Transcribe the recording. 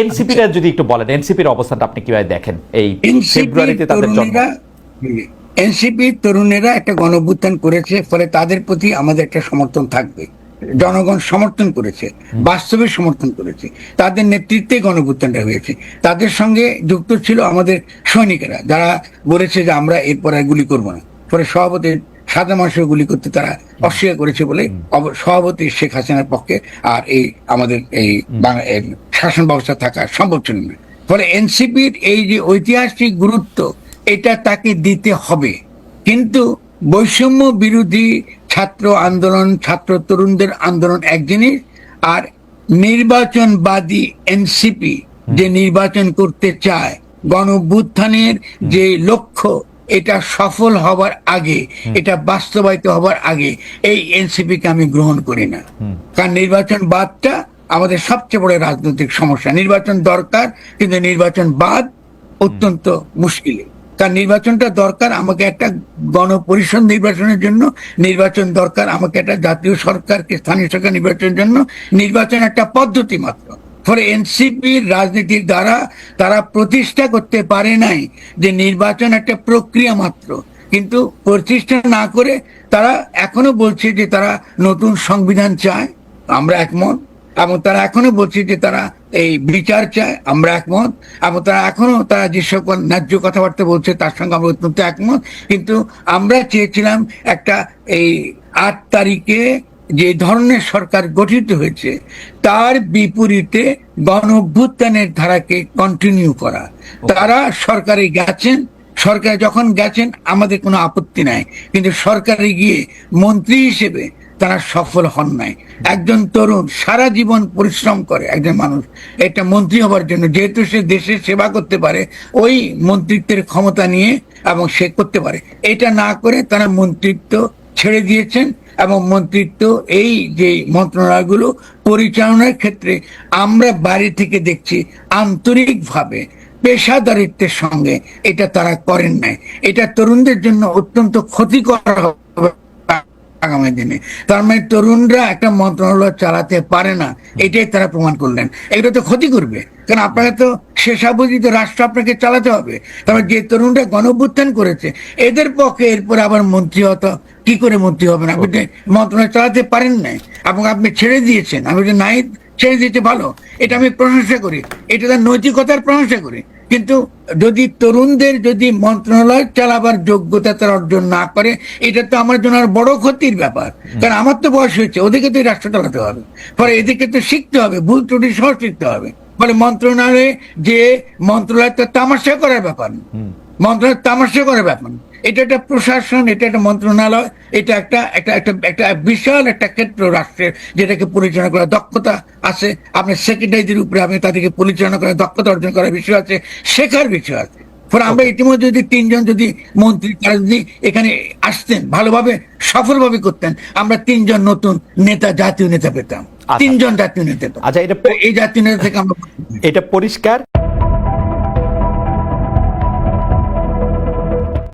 এনসিপিটা যদি একটু বলেন এনসিপির অবস্থানটা আপনি কীভাবে দেখেন? এই ফেব্রুয়ারিতে তাদের জন্ম। এনসিপি তরুণেরা একটা গণভ্যুত্থান করেছে ফলে তাদের প্রতি আমাদের একটা সমর্থন থাকবে। জনগণ সমর্থন করেছে বাস্তবে সমর্থন করেছে। তাদের নেতৃত্বে গণভ্যুত্থানটা হয়েছে। তাদের সঙ্গে যুক্ত ছিল আমাদের সৈনিকেরা যারা বলেছে যে আমরা এরপর আর গুলি করব না। পরে সভাপতি সাদা মানুষের গুলি করতে তারা অস্বীকার করেছে বলে সভাপতি শেখ হাসিনার পক্ষে আর এই আমাদের এই শাসন ব্যবস্থা থাকা সম্ভব ছিল না। ফলে এনসিপির এই যে ঐতিহাসিক গুরুত্ব এটা তাকে দিতে হবে। কিন্তু বৈষম্য বিরোধী ছাত্র আন্দোলন ছাত্র তরুণদের আন্দোলন এক জিনিস আর নির্বাচনবাদী এনসিপি যে নির্বাচন করতে চায় গণ অভ্যুত্থানের যে লক্ষ্য এটা সফল হবার আগে এটা বাস্তবায়িত হবার আগে এই এনসিপি কে আমি গ্রহণ করি না। কারণ নির্বাচন বাদটা আমাদের সবচেয়ে বড় রাজনৈতিক সমস্যা। নির্বাচন দরকার কিন্তু নির্বাচন বাদ অত্যন্ত মুশকিল। কারণ নির্বাচনটা দরকার আমাকে একটা গণপরিষদ নির্বাচনের জন্য নির্বাচন দরকার আমাকে একটা জাতীয় সরকারকে স্থানীয় সরকার নির্বাচনের জন্য। নির্বাচন একটা পদ্ধতি মাত্র। ফলে এনসিপির রাজনীতির দ্বারা তারা প্রতিষ্ঠা করতে পারে নাই যে নির্বাচন একটা প্রক্রিয়া মাত্র। কিন্তু প্রতিষ্ঠা না করে তারা এখনও বলছে যে তারা নতুন সংবিধান চায়। আমরা একমত। এবং তারা এখনও বলছে যে তারা এই বিচার চায় আমরা একমত। এবং তারা এখনও তারা যে সকল ন্যায্য কথাবার্তা বলছে তার সঙ্গে আমরা অত্যন্ত একমত। কিন্তু আমরা চেয়েছিলাম একটা এই আট তারিখে যে ধরনের সরকার গঠিত হয়েছে তার বিপরীতে গণ অভ্যুত্থানের ধারাকে কন্টিনিউ করা। তারা সরকারে গেছেন সরকারে যখন গেছেন আমাদের কোনো আপত্তি নাই। কিন্তু সরকারে গিয়ে মন্ত্রী হিসেবে তারা সফল হন নাই। একজন তরুণ সারা জীবন পরিশ্রম করে একজন মানুষ। একটা মন্ত্রী হবার জন্য যেহেতু সে দেশের সেবা করতে পারে, ওই মন্ত্রিত্বের ক্ষমতা নিয়ে এবং সে করতে পারে। এটা না করে তারা মন্ত্রিত্ব ছেড়ে দিয়েছেন এবং মন্ত্রিত্ব এই যে মন্ত্রণালয়গুলো পরিচালনার ক্ষেত্রে আমরা বাইরে থেকে দেখছি আন্তরিকভাবে পেশাদারিত্বের সঙ্গে এটা তারা করেন নাই। এটা তরুণদের জন্য অত্যন্ত ক্ষতিকর আগামী দিনে তার মানে তরুণরা একটা মন্ত্রণালয় চালাতে পারে না, এটাই তারা প্রমাণ করলেন। এটা তো ক্ষতি করবে, কারণ আপনাকে তো শেষাবধি তো রাষ্ট্র আপনাকে চালাতে হবে। তারপর যে তরুণরা গণভ্যুত্থান করেছে, এদের পক্ষে এরপর আবার মন্ত্রী হতো কি করে মন্ত্রী হবেন? আপনি মন্ত্রণালয় চালাতে পারেন নাই। এবং আপনি ছেড়ে দিয়েছেন। আমি বলছি নাই ছেড়ে দিতে ভালো। এটা আমি প্রশংসা করি। এটা তার নৈতিকতার প্রশংসা করি। কিন্তু যদি তরুণদের যদি মন্ত্রণালয় চালাবার যোগ্যতা তারা অর্জন না করে এটা তো আমার জন্য আর বড় ক্ষতির ব্যাপার। কারণ আমার তো বয়স হয়েছে ওদেরকে তো রাষ্ট্র চালাতে হবে। ফলে এদেরকে তো শিখতে হবে ভুল ত্রুটি সহ শিখতে হবে। ফলে মন্ত্রণালয়ে যে মন্ত্রণালয় তো তামাশা করার ব্যাপার মন্ত্রণালয় তামাশা করার ব্যাপার। এটা একটা প্রশাসন এটা একটা মন্ত্রণালয় এটা একটা একটা একটা একটা বিশাল একটা ক্ষেত্র রাষ্ট্রের যেটাকে পরিচালনা করার দক্ষতা আছে। আপনার সেক্রেটারিদের উপরে আপনি তাদেরকে পরিচালনা করার দক্ষতা অর্জন করার বিষয় আছে শেখার বিষয় আছে। ফলে আমরা ইতিমধ্যে যদি তিনজন যদি মন্ত্রী তারা যদি এখানে আসতেন ভালোভাবে সফলভাবে করতেন আমরা তিনজন নতুন নেতা জাতীয় নেতা পেতাম। আচ্ছা। তিনজন জাতীয় নেতা পেতাম। আচ্ছা এটা এই জাতীয় নেতা থেকে আমরা এটা পরিষ্কার?